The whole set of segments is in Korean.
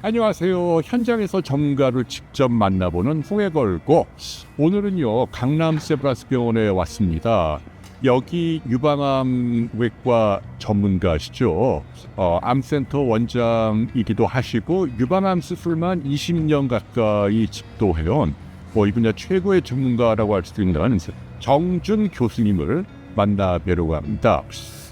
안녕하세요. 현장에서 전문가를 직접 만나보는 홍해 걸고 오늘은요 강남 세브라스 병원에 왔습니다. 여기 유방암 외과 전문가시죠. 어, 암센터 원장이기도 하시고 유방암 수술만 20년 가까이 집도해온 뭐 이 분야 최고의 전문가라고 할 수 있는 정준 교수님을 만나 뵈려고 합니다.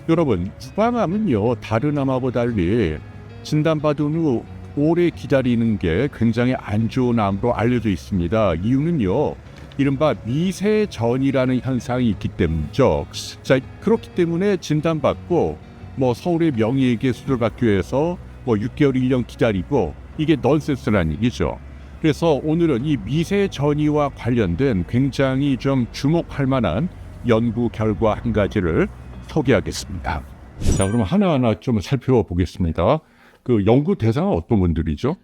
여러분 유방암은요 다른 암하고 달리 진단받은 후 오래 기다리는 게 굉장히 안 좋은 암으로 알려져 있습니다. 이유는요. 이른바 미세전이라는 현상이 있기 때문이죠. 자, 그렇기 때문에 진단받고 뭐 서울의 명의에게 수술받기 위해서 뭐 6개월, 1년 기다리고 이게 넌센스라는 얘기죠. 그래서 오늘은 이 미세전이와 관련된 굉장히 좀 주목할 만한 연구 결과 한 가지를 소개하겠습니다. 자, 그럼 하나하나 좀 살펴보겠습니다. 그 연구 대상은 어떤 분들이죠?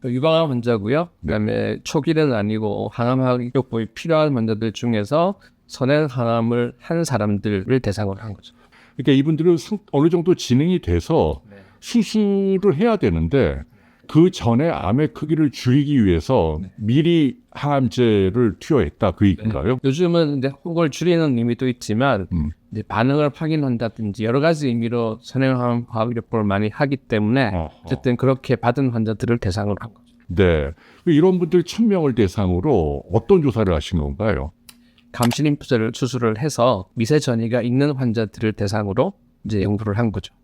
그 유방암 환자고요. 그다음에 초기는 아니고 항암 항욕법이 필요한 환자들 중에서 선행 항암을 한 사람들을 대상으로 한 거죠. 그러니까 이분들은 상- 어느 정도 진행이 돼서 네. 수술을 해야 되는데 그 전에 암의 크기를 줄이기 위해서 네. 미리 항암제를 투여했다 그 얘기인가요? 요즘은 이제 혹을 줄이는 의미도 있지만 음. 이제 반응을 확인한다든지 여러 가지 의미로 선행 항암 화학요법을 많이 하기 때문에 어허. 어쨌든 그렇게 받은 환자들을 대상으로 한 거죠. 네. 이런 분들 1000명을 대상으로 어떤 조사를 하신 건가요? 감시림프제를 수술을 해서 미세 전이가 있는 환자들을 대상으로 이제 연구를 한 거죠.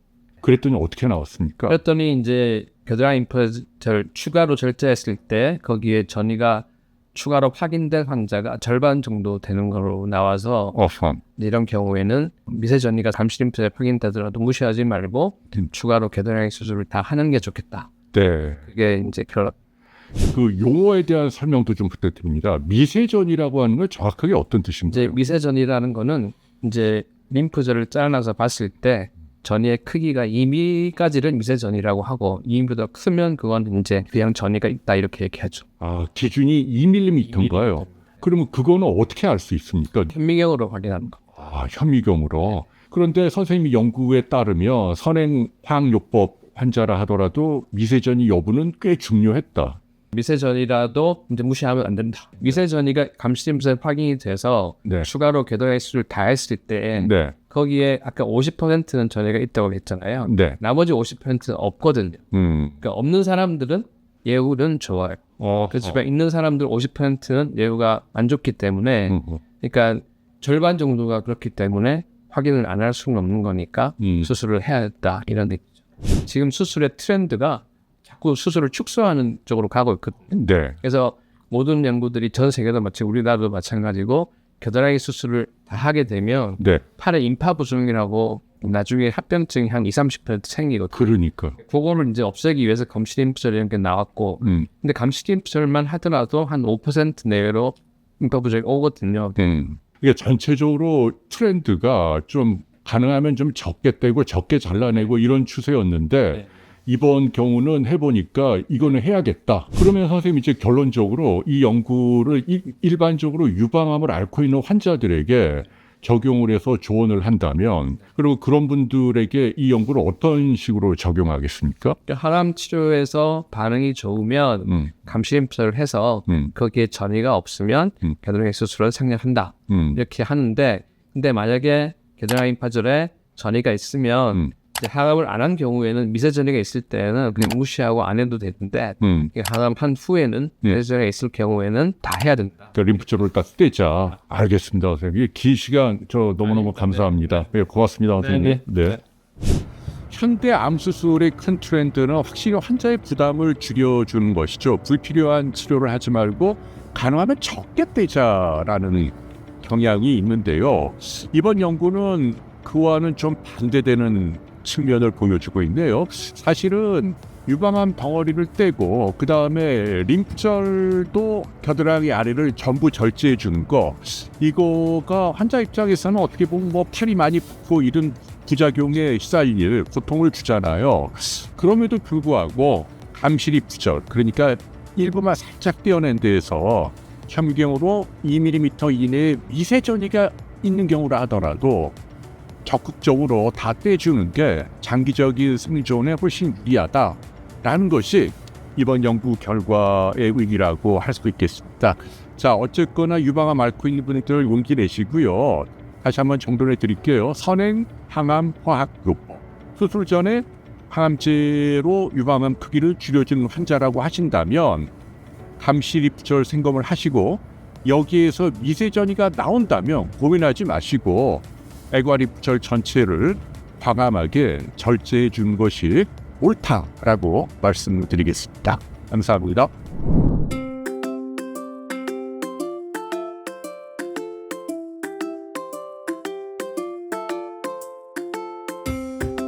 그랬더니 어떻게 나왔습니까? 그랬더니 이제 겨드랑이 임플란트를 추가로 절제했을 때 거기에 전이가 추가로 확인된 환자가 절반 정도 되는 걸로 나와서. 이제 이런 경우에는 미세 전이가 감시림프에 확인되더라도 무시하지 말고 음. 추가로 겨드랑이 수술을 다 하는 게 좋겠다. 네. 그게 이제 결론. 그 용어에 대한 설명도 좀 부탁드립니다. 미세전이라고 하는 건 정확하게 어떤 이제 뜻인가요? 미세 전이라는 거는 이제 림프절을 잘라서 봤을 때 전이의 크기가 2mm까지를 미세 전이라고 하고 2mm보다 크면 그건 이제 그냥 전이가 있다 이렇게 얘기하죠. 아, 기준이 2mm인가요? 그러면 그거는 어떻게 알 수 있습니까? 현미경으로 확인하는 거. 아, 현미경으로. 그런데 선생님 연구에 따르면 선행 화학요법 환자라 하더라도 미세전이 여부는 꽤 중요했다. 미세전이라도 이제 무시하면 안 된다. 미세전이가 감시림프에 확인이 돼서 네. 추가로 궤도의 수를 다 했을 때 네. 거기에 아까 50%는 전이가 있다고 했잖아요. 네. 나머지 50%는 없거든요. 음. 그러니까 없는 사람들은 예후는 좋아요. 어, 그렇지만 있는 사람들 50%는 예후가 안 좋기 때문에 음, 음, 그러니까 절반 정도가 그렇기 때문에 확인을 안 할 수는 없는 거니까 음. 수술을 해야 했다 이런 얘기죠. 지금 수술의 트렌드가 자꾸 수술을 축소하는 쪽으로 가고 있거든요. 네. 그래서 모든 연구들이 전 세계도 마치 우리나라도 마찬가지고 겨드랑이 수술을 다 하게 되면 네. 팔에 임파 부종이라고 나중에 합병증이 한 20, 30% 생기거든요. 그러니까. 그거를 이제 없애기 위해서 감시림프절 이런 게 나왔고 음. 근데 감시림프절만 하더라도 한 5% 내외로 임파 부종이 오거든요. 음. 이게 전체적으로 트렌드가 좀 가능하면 좀 적게 떼고 적게 잘라내고 이런 추세였는데 네. 이번 경우는 해보니까 이거는 해야겠다. 그러면 선생님 이제 결론적으로 이 연구를 일, 일반적으로 유방암을 앓고 있는 환자들에게 적용을 해서 조언을 한다면 그리고 그런 분들에게 이 연구를 어떤 식으로 적용하겠습니까? 항암 치료에서 반응이 좋으면 음, 감시림프절을 해서 음, 거기에 전이가 없으면 음. 겨드랑이 수술을 생략한다 음, 이렇게 하는데 근데 만약에 겨드랑이 임파절에 전이가 있으면 음. 이제 항암을 안 한 경우에는 미세 전이가 있을 때는 그냥 무시하고 안 해도 되는데 음. 이게 항암 한 후에는 예. 미세 전이가 있을 경우에는 다 해야 된다. 그 림프절을 딱 떼자. 알겠습니다, 선생님. 긴 시간 저 너무너무 감사합니다. 네, 고맙습니다, 선생님. 네. 현대 암 수술의 큰 트렌드는 확실히 환자의 부담을 줄여주는 것이죠. 불필요한 치료를 하지 말고 가능하면 적게 떼자라는 경향이 있는데요. 이번 연구는 그와는 좀 반대되는 측면을 보여주고 있네요. 사실은 유방암 덩어리를 떼고 그 다음에 림프절도 겨드랑이 아래를 전부 절제해 주는 거 이거가 환자 입장에서는 어떻게 보면 뭐 팔이 많이 붓고 이런 부작용에 시달릴 고통을 주잖아요. 그럼에도 불구하고 감시립부절 그러니까 일부만 살짝 떼어낸 데에서 현미경으로 2mm 이내에 미세 전이가 있는 경우라 하더라도 적극적으로 다 떼주는 게 장기적인 생존에 훨씬 유리하다라는 것이 이번 연구 결과의 의미라고 할 수 있겠습니다. 자, 어쨌거나 유방암 앓고 있는 분들 용기 내시고요. 다시 한번 정돈해 드릴게요. 선행 항암 화학 요법. 수술 전에 항암제로 유방암 크기를 줄여주는 환자라고 하신다면 감시립절 생검을 하시고 여기에서 미세전이가 나온다면 고민하지 마시고 애과립절 전체를 과감하게 절제해 주는 것이 옳다라고 말씀드리겠습니다. 감사합니다.